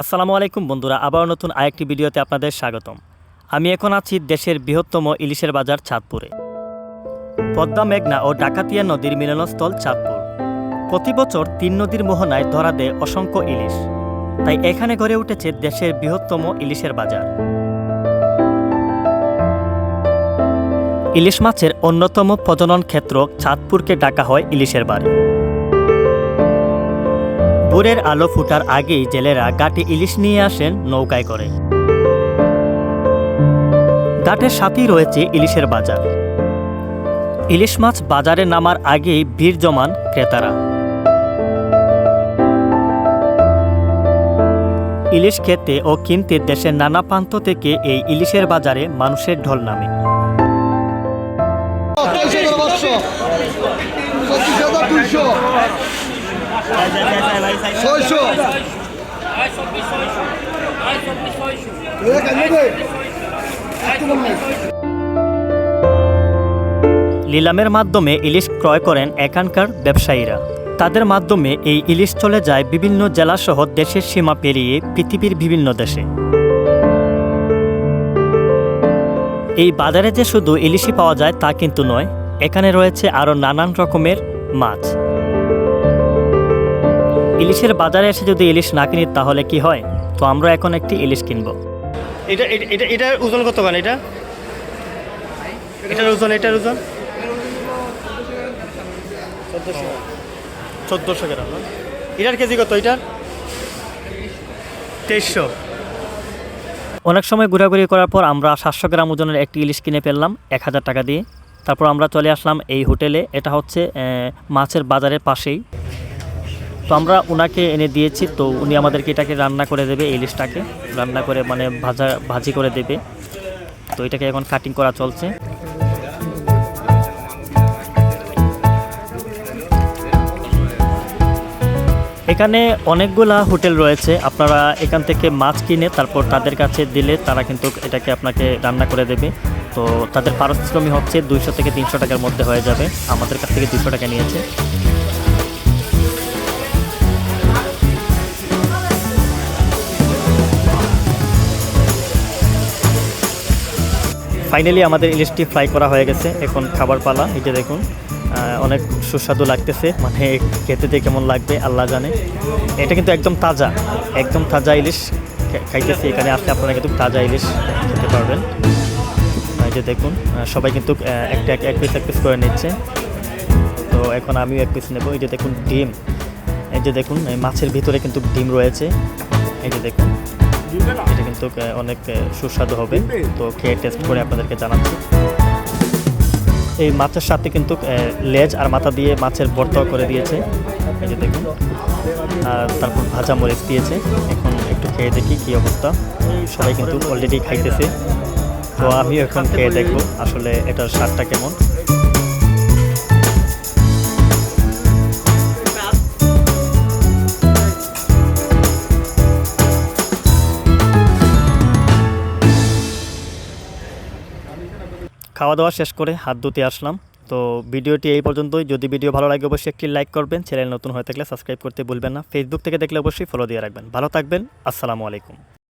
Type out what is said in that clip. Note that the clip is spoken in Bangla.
আসসালামু আলাইকুম বন্ধুরা, আবার নতুন আরেকটি ভিডিওতে আপনাদের স্বাগতম। আমি এখন আছি দেশের বৃহত্তম ইলিশের বাজার চাঁদপুরে। পদ্মা মেঘনা ও ডাকাতিয়া নদীর মিলনস্থল চাঁদপুর। প্রতি বছর তিন নদীর মোহনায় ধরা দেয় অসংখ্য ইলিশ। তাই এখানে গড়ে উঠেছে দেশের বৃহত্তম ইলিশের বাজার। ইলিশ মাছের অন্যতম প্রজনন ক্ষেত্র চাঁদপুরকে ডাকা হয় ইলিশের বাড়ি। ভোরের আলো ফুটার আগেই জেলেরা ঘাটে ইলিশ নিয়ে আসেন নৌকায় করে। ঘাটের সাথেই রয়েছে ইলিশের বাজার। ইলিশ মাছ বাজারে নামার আগেই ভিড় জমান ক্রেতারা। ইলিশ খেতে ও কিনতে দেশের নানা প্রান্ত থেকে এই ইলিশের বাজারে মানুষের ঢল নামে। লিলামের মাধ্যমে ইলিশ ক্রয় করেন এখানকার ব্যবসায়ীরা। তাদের মাধ্যমে এই ইলিশ চলে যায় বিভিন্ন জেলাসহ দেশের সীমা পেরিয়ে পৃথিবীর বিভিন্ন দেশে। এই বাজারে যে শুধু ইলিশই পাওয়া যায় তা কিন্তু নয় এখানে রয়েছে আরও নানান রকমের মাছ। ইলিশের বাজারে এসে যদি ইলিশ না কিনি তাহলে কি হয়? তো আমরা এখন একটি ইলিশ কিনবো। এটা এটা এটার ওজন কত গান এটা? এটার ওজন এটার ওজন? চোদ্দোশো গ্রাম এটার কেজি কত এটার? তেইশশো। অনেক সময় ঘোরাঘুরি করার পর আমরা সাতশো গ্রাম ওজনের একটি ইলিশ কিনে ফেললাম, এক হাজার টাকা দিয়ে। তারপর আমরা চলে আসলাম এই হোটেলে, এটা হচ্ছে মাছের বাজারের পাশেই। তো আমরা ওনাকে এনে দিয়েছি, তো উনি আমাদেরকে এটাকে রান্না করে দেবে ইলিশটাকে। রান্না করে মানে ভাজা, ভাজি করে দেবে। তো এটাকে এখন কাটিং করা চলছে। এখানে অনেকগুলা হোটেল রয়েছে, আপনারা এখান থেকে মাছ কিনে তারপর তাদের কাছে দিলে তারা কিন্তু এটাকে আপনাকে রান্না করে দেবে। তো তাদের পারিশ্রমিক হচ্ছে দুইশো থেকে তিনশো টাকার মধ্যে হয়ে যাবে, আমাদের কাছ থেকে দুশো টাকা নিয়েছে। ফাইনালি আমাদের ইলিশটি ফ্রাই করা হয়ে গেছে, এখন খাবার পালা যে দেখুন। অনেক সুস্বাদু লাগতেছে। মানে খেতে দিয়ে কেমন লাগবে, আল্লাহ জানে। এটা কিন্তু একদম তাজা একদম তাজা ইলিশ খাইতেছি। এখানে আসলে আপনারা কিন্তু তাজা ইলিশ খেতে পারবেন। এই যে দেখুন সবাই কিন্তু একটা এক পিস এক পিস করে নিচ্ছে। তো এখন আমিও এক পিস নেব। এই যে দেখুন, ডিম। এই যে দেখুন, এই মাছের ভিতরে কিন্তু ডিম রয়েছে। এই যে দেখুন, এটা কিন্তু অনেক সুস্বাদু হবে। তো খেয়ে টেস্ট করে আপনাদেরকে জানাচ্ছি। এই মাছের সাথে কিন্তু লেজ আর মাথা দিয়ে মাছের ভর্তা করে দিয়েছে। এই যে দেখুন, আর তারপর ভাজা মরিচ দিয়েছে। এখন একটু খেয়ে দেখি কী অবস্থা। সবাই কিন্তু অলরেডি খাইতেছে। তো আমিও এখন খেয়ে দেখব আসলে এটার স্বাদটা কেমন। খাওয়া দাওয়া শেষ করে হাত ধুতে আসলাম। তো ভিডিওটি এই পর্যন্তই। যদি ভিডিও ভালো লাগে, অবশ্যই একটি লাইক করবেন। চ্যানেল নতুন হয়ে থাকলে সাবস্ক্রাইব করতে ভুলবেন না। ফেসবুক থেকে দেখলে অবশ্যই ফলো দিয়ে রাখবেন। ভালো থাকবেন। আসসালামু আলাইকুম।